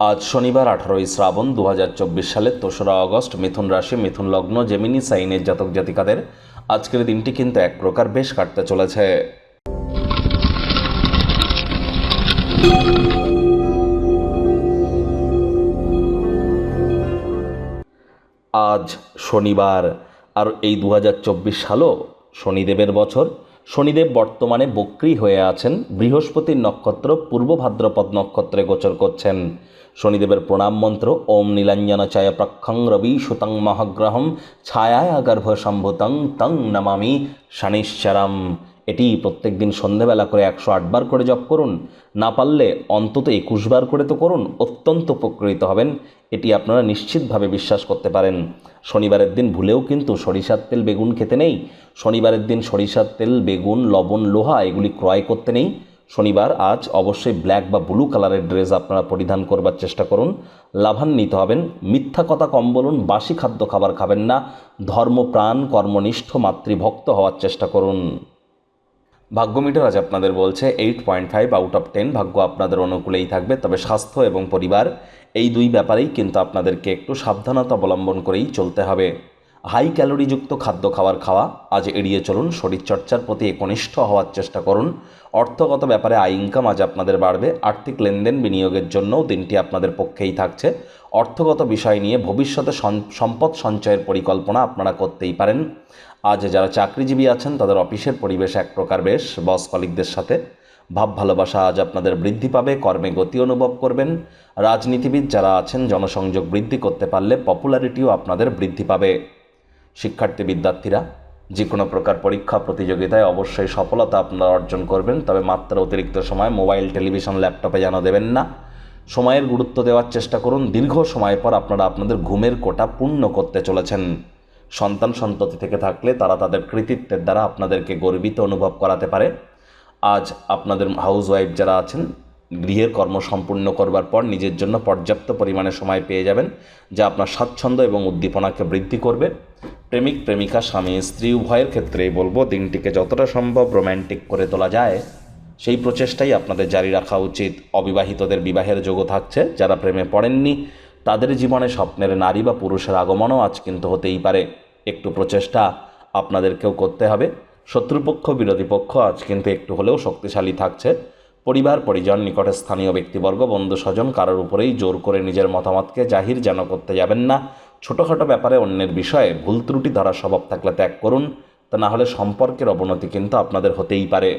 আজ শনিবার আঠারোই শ্রাবণ দু হাজার চব্বিশ সালের তেসরা অগস্ট মিথুন রাশি, মিথুন লগ্ন, জেমিনি, সাইনের জাতক জাতিকাদের আজকের দিনটি কিন্তু এক প্রকার বেশ কাটতে চলেছে। আজ শনিবার, আর এই দু হাজার চব্বিশ সালও শনিদেবের বছর। শনিদেব বর্তমানে বক্রি হয়ে আছেন। বৃহস্পতির নক্ষত্র পূর্ব ভাদ্রপদ নক্ষত্রে গোচর করছেন। শনিদেবের প্রণাম মন্ত্র, ওম নীলাঞ্জন চায় প্রক্ষং রবি সুতং মহাগ্রহম, ছায়ায় আগর্ভ সম্ভুতং তং নমামি শনিশ্চরম। এটি প্রত্যেক দিন সন্ধেবেলা করে একশো আটবার করে জপ করুন। না পারলে অন্তত একুশবার করে তো করুন। অত্যন্ত উপকৃত হবেন। এটি আপনারা নিশ্চিতভাবে বিশ্বাস করতে পারেন। শনিবারের দিন ভুলেও কিন্তু সরিষার তেল, বেগুন খেতে নেই। শনিবারের দিন সরিষার তেল, বেগুন, লবণ, লোহা এগুলি ক্রয় করতে নেই। শনিবার আজ অবশ্যই ব্ল্যাক বা ব্লু কালারের ড্রেস আপনারা পরিধান করবার চেষ্টা করুন। লাভান্বিত হবেন। মিথ্যা কথা কম বলুন, বাসি খাদ্য খাবার খাবেন না। ধর্মপ্রাণ কর্মনিষ্ঠ, মাতৃভক্ত হওয়ার চেষ্টা করুন। ভাগ্য মিটার আজ আপনাদের বলছে eight point five out of ten ভাগ্য আপনাদের অনুকূলেই থাকবে। তবে স্বাস্থ্য এবং পরিবার এই দুই ব্যাপারেই কিন্তু আপনাদেরকে একটু সাবধানতা অবলম্বন করেই চলতে হবে। হাই ক্যালোরিযুক্ত খাদ্য খাবার খাওয়া, আজ এড়িয়ে চলুন, শরীরচর্চার প্রতি একনিষ্ঠ হওয়ার চেষ্টা করুন। অর্থগত ব্যাপারে আয় ইনকাম আজ আপনাদের বাড়বে, আর্থিক লেনদেন বিনিয়োগের জন্যও দিনটি আপনাদের পক্ষেই থাকছে। অর্থগত বিষয় নিয়ে ভবিষ্যতে সম্পদ সঞ্চয়ের পরিকল্পনা আপনারা করতেই পারেন। আজ যারা চাকরিজীবী আছেন, তাদের অফিসের পরিবেশ এক প্রকার বেশ বস কলিকদের সাথে। ভাব ভালোবাসা আজ আপনাদের বৃদ্ধি পাবে, কর্মে গতি অনুভব করবেন। রাজনীতিবিদ যারা আছেন, জনসংযোগ বৃদ্ধি করতে পারলে পপুলারিটিও আপনাদের বৃদ্ধি পাবে। শিক্ষার্থী বিদ্যার্থীরা যে কোনো প্রকার পরীক্ষা, প্রতিযোগিতায় অবশ্যই সফলতা আপনারা অর্জন করবেন, তবে মাত্রা অতিরিক্ত সময় মোবাইল, টেলিভিশন, ল্যাপটপে যেন দেবেন না। সময়ের গুরুত্ব দেওয়ার চেষ্টা করুন, দীর্ঘ সময় পর আপনারা আপনাদের ঘুমের কোটা পূর্ণ করতে চলেছেন। সন্তান সন্ততি থেকে থাকলে তারা তাদের কৃতিত্বের দ্বারা আপনাদেরকে গর্বিত অনুভব করাতে পারে। আজ আপনাদের হাউস ওয়াইফ যারা আছেন, গৃহের কর্ম সম্পূর্ণ করবার পর নিজের জন্য পর্যাপ্ত পরিমাণে সময় পেয়ে যাবেন, যা আপনার স্বাচ্ছন্দ্য এবং উদ্দীপনাকে বৃদ্ধি করবে। প্রেমিক, প্রেমিকা, স্বামী, স্ত্রী, উভয়ের ক্ষেত্রেই বলব, দিনটিকে যতটা সম্ভব রোম্যান্টিক করে তোলা যায়। সেই প্রচেষ্টাই আপনাদের জারি রাখা উচিত। অবিবাহিতদের বিবাহের যোগও থাকছে। যারা প্রেমে পড়েননি, তাদের জীবনে স্বপ্নের নারী বা পুরুষের আগমনও আজ কিন্তু হতেই পারে। একটু প্রচেষ্টা আপনাদেরকেও করতে হবে। শত্রুপক্ষ, বিরোধী পক্ষ আজ কিন্তু একটু হলেও শক্তিশালী থাকছে। পরিবার, পরিজন, নিকটে স্থানীয় ব্যক্তিবর্গ, বন্ধু স্বজন কারোর উপরেই জোর করে নিজের মতামতকে জাহির যেন করতে যাবেন না। ছোটোখাটো ব্যাপারে অন্যের বিষয়ে ভুল ত্রুটি ধরার স্বভাব থাকলে ত্যাগ করুন। তা না হলে সম্পর্কের অবনতি কিন্তু আপনাদের হতেই পারে।